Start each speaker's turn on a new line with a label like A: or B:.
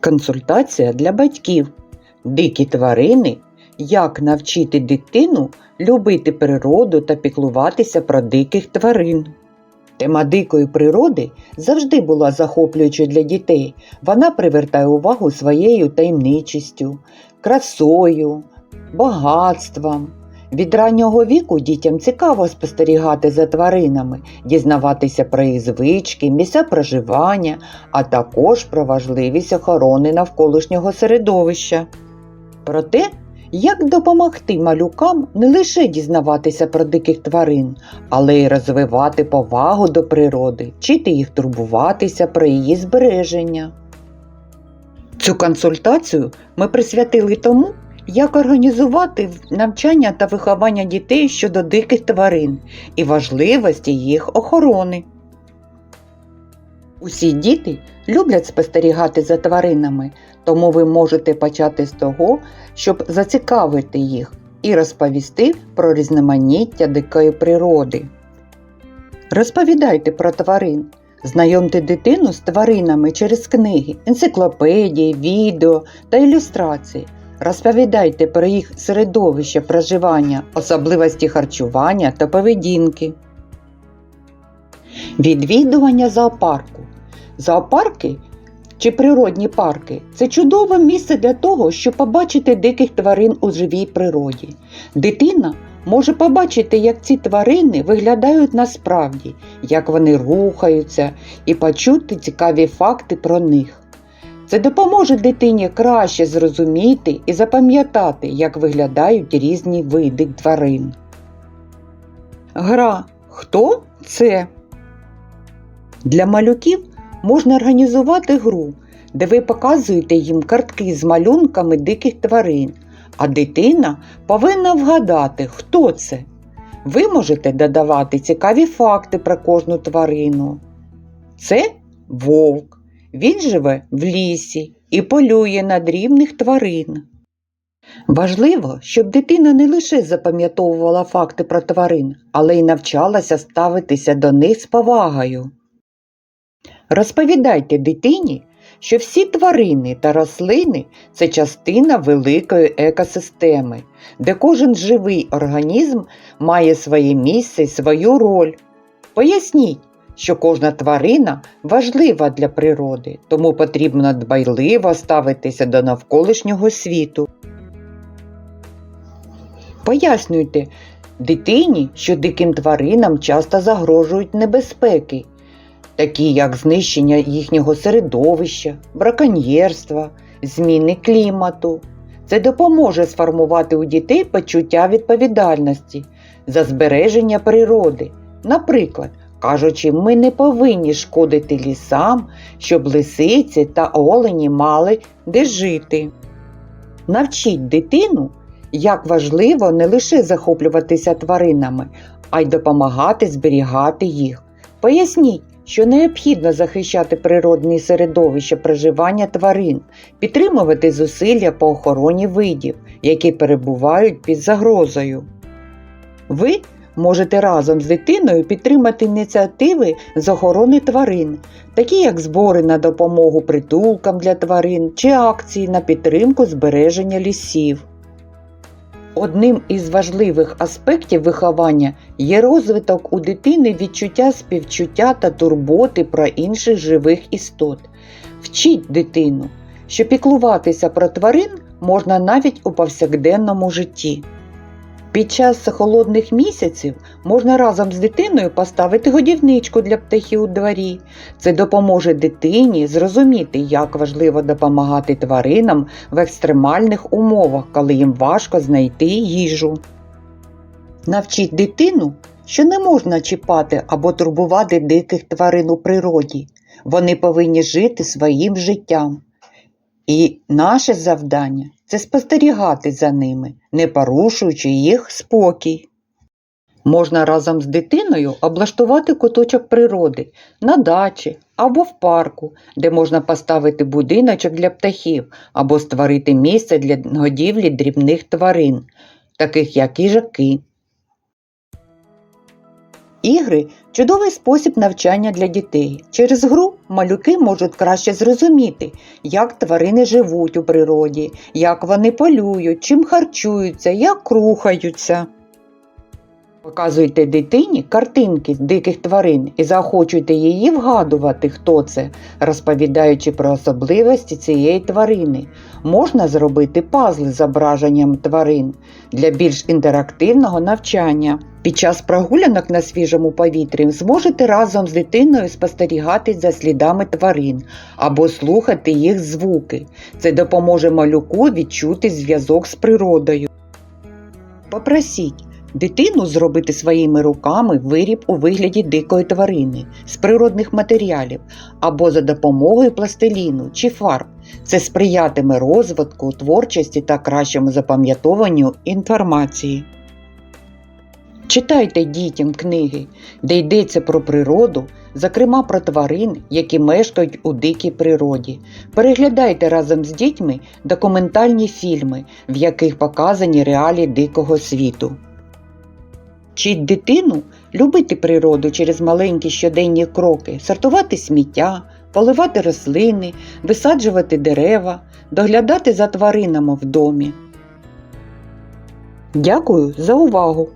A: Консультація для батьків. Дикі тварини. Як навчити дитину любити природу та піклуватися про диких тварин. Тема дикої природи завжди була захоплюючою для дітей. Вона привертає увагу своєю таємничістю, красою, багатством. Від раннього віку дітям цікаво спостерігати за тваринами, дізнаватися про їх звички, місця проживання, а також про важливість охорони навколишнього середовища. Про те, як допомогти малюкам не лише дізнаватися про диких тварин, але й розвивати повагу до природи, вчити їх турбуватися про її збереження. Цю консультацію ми присвятили тому, як організувати навчання та виховання дітей щодо диких тварин і важливості їх охорони. Усі діти люблять спостерігати за тваринами, тому ви можете почати з того, щоб зацікавити їх і розповісти про різноманіття дикої природи. Розповідайте про тварин. Знайомте дитину з тваринами через книги, енциклопедії, відео та ілюстрації. Розповідайте про їх середовище проживання, особливості харчування та поведінки. Відвідування зоопарку. Зоопарки чи природні парки це чудове місце для того, щоб побачити диких тварин у живій природі. Дитина може побачити, як ці тварини виглядають насправді, як вони рухаються, і почути цікаві факти про них. Це допоможе дитині краще зрозуміти і запам'ятати, як виглядають різні види тварин. Гра Хто це? Для малюків можна організувати гру, де ви показуєте їм картки з малюнками диких тварин, а дитина повинна вгадати, хто це. Ви можете додавати цікаві факти про кожну тварину. Це вовк. Він живе в лісі і полює на дрібних тварин. Важливо, щоб дитина не лише запам'ятовувала факти про тварин, але й навчалася ставитися до них з повагою. Розповідайте дитині, що всі тварини та рослини це частина великої екосистеми, де кожен живий організм має своє місце і свою роль. Поясніть, що кожна тварина важлива для природи, тому потрібно дбайливо ставитися до навколишнього світу. Пояснюйте дитині, що диким тваринам часто загрожують небезпеки, такі як знищення їхнього середовища, браконьєрства, зміни клімату. Це допоможе сформувати у дітей почуття відповідальності за збереження природи. Наприклад, кажучи, ми не повинні шкодити лісам, щоб лисиці та олені мали де жити. Навчіть дитину, як важливо не лише захоплюватися тваринами, а й допомагати зберігати їх. Поясніть, що необхідно захищати природні середовище проживання тварин, підтримувати зусилля по охороні видів, які перебувають під загрозою. Ви можете разом з дитиною підтримати ініціативи з охорони тварин, такі як збори на допомогу притулкам для тварин чи акції на підтримку збереження лісів. Одним із важливих аспектів виховання є розвиток у дитини відчуття співчуття та турботи про інших живих істот. Вчіть дитину, що піклуватися про тварин можна навіть у повсякденному житті. Під час холодних місяців можна разом з дитиною поставити годівничку для птахів у дворі. Це допоможе дитині зрозуміти, як важливо допомагати тваринам в екстремальних умовах, коли їм важко знайти їжу. Навчіть дитину, що не можна чіпати або турбувати диких тварин у природі. Вони повинні жити своїм життям. І наше завдання це спостерігати за ними, не порушуючи їх спокій. Можна разом з дитиною облаштувати куточок природи на дачі або в парку, де можна поставити будиночок для птахів або створити місце для годівлі дрібних тварин, таких як їжаки. Ігри чудовий спосіб навчання для дітей. Через гру малюки можуть краще зрозуміти, як тварини живуть у природі, як вони полюють, чим харчуються, як рухаються. Показуйте дитині картинки диких тварин і заохочуйте її вгадувати, хто це, розповідаючи про особливості цієї тварини. Можна зробити пазли з зображенням тварин для більш інтерактивного навчання. Під час прогулянок на свіжому повітрі зможете разом з дитиною спостерігати за слідами тварин або слухати їх звуки. Це допоможе малюку відчути зв'язок з природою. Попросіть дитину зробити своїми руками виріб у вигляді дикої тварини з природних матеріалів або за допомогою пластиліну чи фарб. Це сприятиме розвитку, творчості та кращому запам'ятовуванню інформації. Читайте дітям книги, де йдеться про природу, зокрема про тварин, які мешкають у дикій природі. Переглядайте разом з дітьми документальні фільми, в яких показані реалії дикого світу. Вчіть дитину любити природу через маленькі щоденні кроки, сортувати сміття, поливати рослини, висаджувати дерева, доглядати за тваринами в домі. Дякую за увагу!